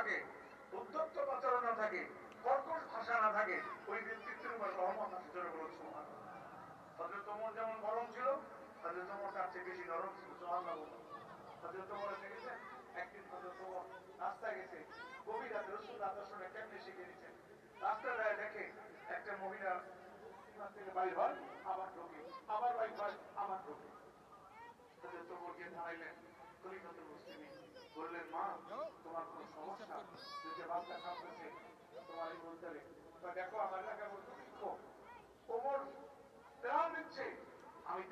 থাকে, উদ্ধত্ত আচরণ না থাকে, কর্কশ ভাষা না থাকে, ওই ব্যক্তিত্বের উপর জোরে বলুন সুবহানাল্লাহ। হযরত ওমর যেমন গরম ছিল, হযরত ওমর তার চেয়ে বেশি নরম ছিল ওমর এসে গেছে, একদিন ওমর রাস্তায় গেছে, গভীর রাতে রসুল শিখে রাস্তায় দেখে একটা মহিলা থেকে হয়, আবার ঢোকে, আবার বাইর হয়, আবার ঢোকে। হযরত ওমর গিয়ে দাঁড়াইলেন খলিফাতুল মুসলিমিন বললেন মা তোমার কোনো সমস্যা যদি বাচ্চা কাঁপতেছে তোমারই বলতে দিচ্ছে আমি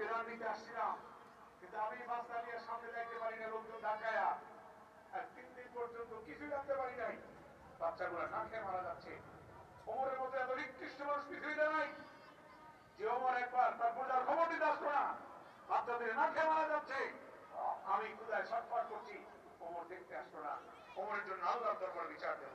আসছি না কিন্তু আমি বাচ্চা নিয়ে সামনে পারি না, লোকজন আর তিন দিন পর্যন্ত কিছুই রাখতে পারি নাই। বাচ্চাগুলো না খেয়ে মারা যাচ্ছে। ওমরের মতো এত নিকৃষ্ট মানুষ পৃথিবীতে নাই। যে ওমর একবার তার পূজার খবর দিতে আসতো না, বাচ্চাদের না খেয়ে মারা যাচ্ছে। আমি কোথায় ছটফট করছি ওমর দেখতে আসতো না। ওমরের জন্য আল্লাহর দরবার বিচার দেব।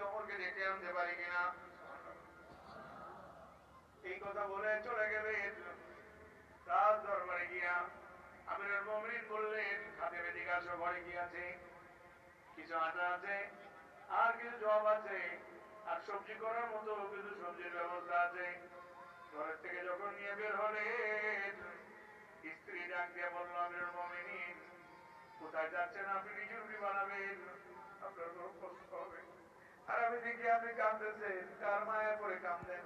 হযরত ডেকে আনতে পারি কিনা? এই কথা বলে চলে গেলেন রাজ দরবারে গিয়া। আমিরুল মুমিনিন বললেন, খাদেমে জিজ্ঞাসা ঘরে আছে? কিছু আটা আছে? আর কিছু জব আছে? আর সবজি করার মতো কিছু সবজির ব্যবস্থা আছে? ঘরের থেকে যখন নিয়ে বের হলেন, স্ত্রী ডাক দিয়ে বলল, আমিরুল মুমিনিন, কোথায় যাচ্ছেন? আপনি নিজে রুটি বানাবেন। আপনার কোনো আমি দেখি আপনি কাঁদতেছেন। কার মায়া করে কাঁদেন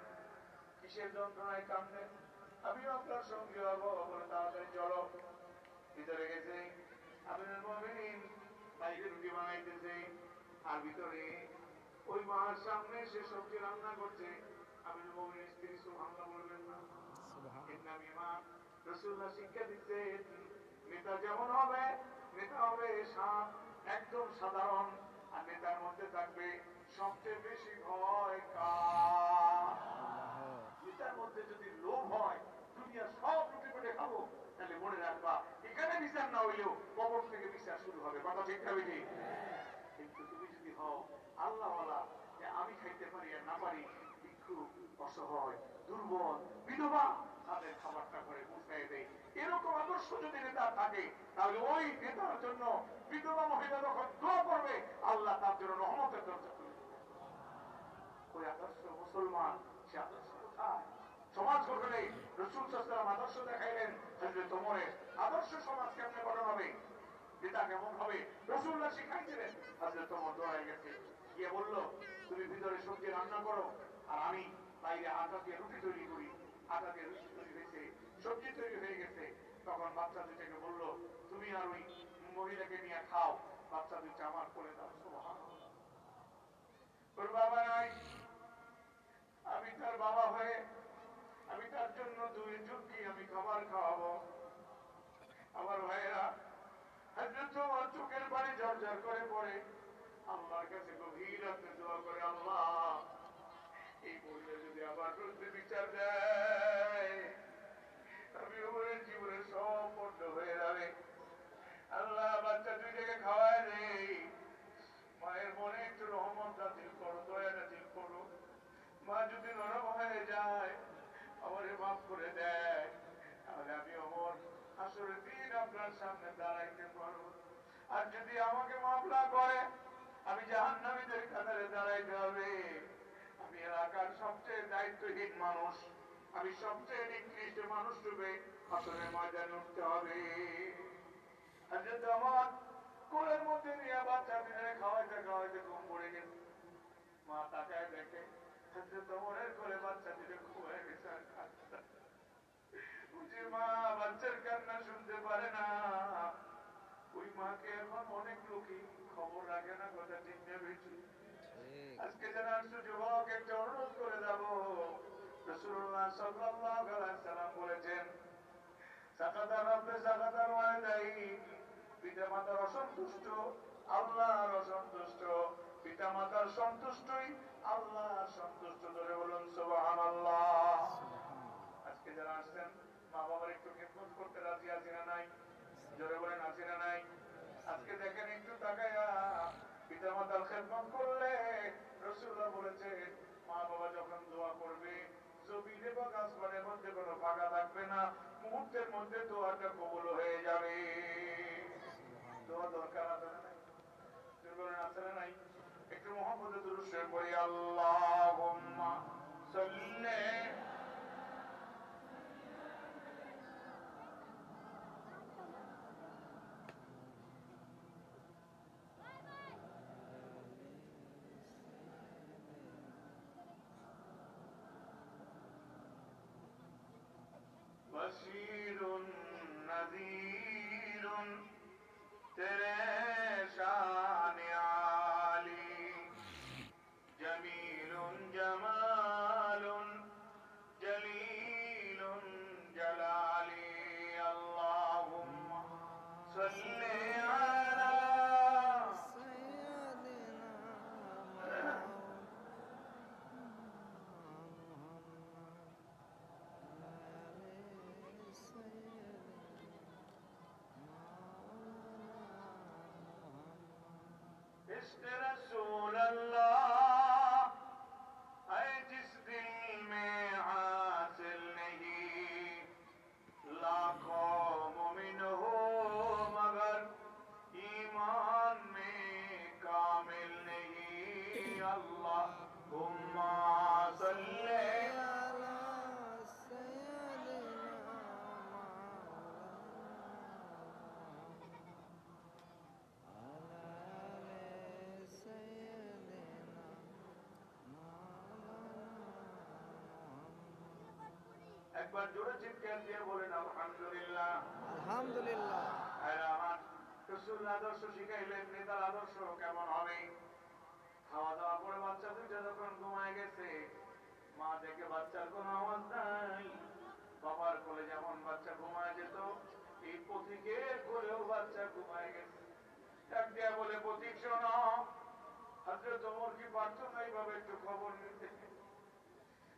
কিসের যন্ত্রণায় কাঁদেন আমিও আপনার সঙ্গী হব বলে তাড়াতাড়ি চলো। ভিতরে গেছে। আমিনুল মুমিনিন বাইরে রুটি বানাইতেছে। আর ভিতরে ওই মার সামনে সে সবজি রান্না করছে। আমিনুল মুমিনিন স্ত্রী সুবহানাল্লাহ বলবেন না। এর রাসূলুল্লাহ শিক্ষা নেতা যেমন হবে নেতা হবে সাপ একদম সাধারণ। আর নেতার মধ্যে থাকবে সবচেয়ে বেশি ভয় কার? মধ্যে যদি লোভ হয়, দুনিয়া সব লুটে পেটে খাব, তাহলে মনে রাখবা, এখানে বিচার না হইলেও কবর থেকে বিচার শুরু হবে। কথা ঠিক হবে কিন্তু তুমি যদি হও আমি খাইতে পারি আর না পারি অসহায়, দুর্বল, বিধবা, তাদের খাবারটা করে দেয়। এরকম আদর্শ যদি নেতা থাকে, তাহলে ওই নেতার জন্য বিধবা মহিলা যখন করবে, আল্লাহ তার জন্য রহমতের দরজা খুলে দেবে। ওই আদর্শ মুসলমান সে আদর্শ কোথায় সমাজ গঠনে রসুল সাল্লাম আদর্শ হজরত ওমরের আদর্শ সমাজ কেমনে গঠন হবে, নেতা কেমন হবে, রসুল্লাহ শিখাইছিলেন হজরত ওমর দৌড়ায় গেছে। গিয়ে বলল, তুমি ভিতরে সবজি রান্না করো, আর আমি বাইরে আটা দিয়ে রুটি তৈরি করি। আটা দিয়ে রুটি তৈরি হয়েছে, সবজি তৈরি হয়ে গেছে। তখন বাচ্চা দুটাকে বলল, তুমি আর ওই মহিলাকে নিয়ে খাও, বাচ্চা দুইটা আমার করে দাও। ওর বাবা নাই আমি তার বাবা হয়ে আমি তার জন্য দুই চুটকি আমি খাবার খাওয়াবো আমার ভাইয়েরা হযরত ওমর চোখের পানি ঝরঝর করে পড়ে আল্লাহর কাছে গভীর রাতে দোয়া করে আল্লাহ এই মহিলা যদি আবার বিরুদ্ধে বিচার দেয় আমি ওমরের জীবনের সব বন্ধ হয়ে যাবে আল্লাহ বাচ্চা দুইটাকে খাওয়ায় নেই মায়ের মনে একটু রহমত নাজিল করো দয়া নাজিল করো মা যদি নরম হয়ে যায় আমারে মাফ করে দেয়। তাহলে আমি অমর। আসলে দিন আপনার সামনে দাঁড়াইতে পারব। আর যদি আমাকে মাফ না করে, আমি জাহান্নামীদের কাতারে দাঁড়াইতে হবে। আমি এলাকার সবচেয়ে দায়িত্বহীন মানুষ। আমি সবচেয়ে নিকৃষ্ট মানুষ রূপে আসলে ময়দানে উঠতে হবে। আর যদি আমার কোলের মধ্যে নিয়ে বাচ্চা দিনে খাওয়াইতে খাওয়াইতে ঘুম পড়ে গেছে মা তাকায় দেখে ওমরের কোলে বাচ্চা দিনে ঘুমায় গেছে আর কাঁদছে। বুঝি মা বাচ্চার কান্না শুনতে পারে না ওই মাকে এখন অনেক লোকই খবর রাখে না কথা ঠিক। নেবে আজকে যারা আসছো যুবক একটা অনুরোধ করে যাব। রসুল্লাহ সাল্লাল্লাহু আলাইহি সাল্লাম বলেছেন সাকাতার রব্বে ওয়ালিদাইন পিতা মাতার অসন্তুষ্ট আল্লাহর অসন্তুষ্ট। পিতা মাতার সন্তুষ্টই আল্লাহর সন্তুষ্ট। ধরে বলুন সুবহানাল্লাহ আজকে যারা আসছেন মা বাবার একটু খেদমত করতে রাজি আছি না নাই জোরে বলেন আছি না নাই আজকে দেখেন একটু তাকায়া পিতা করলে রসুল্লাহ বলেছে, মা বাবা যখন দোয়া করবে, জমিনে বা গাছপালের মধ্যে কোনো ফাঁকা থাকবে না, মুহূর্তের মধ্যে দোয়াটা কবুল হয়ে যাবে। দোয়া দরকার আছে না নাই? একটু মোহাম্মদ দুরুশে পড়ি, আল্লাহুম্মা সাল্লি तेरे शान आली जमील जमाल जलील जलाली अल्लाहुम्मा सल्ले একবার জোরে চিৎকার দিয়ে বলেন আলহামদুলিল্লাহ। আলহামদুলিল্লাহ। আমার রসুল আদর্শ শিখাইলেন নেতার আদর্শ কেমন হবে? খাওয়া দাওয়া করে বাচ্চা দুইটা যখন ঘুমায় গেছে মা দেখে বাচ্চার কোনো আওয়াজ নাই। বাবার কোলে যেমন বাচ্চা ঘুমায় যেত এই পথিকের কোলেও বাচ্চা ঘুমায় গেছে। এক দিয়া বলে পথিক শোনো হাজরে তোমার কি পারতো না এইভাবে একটু খবর নিতে?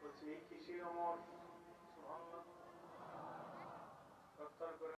বলছি এই কৃষির অমর রপ্তার করে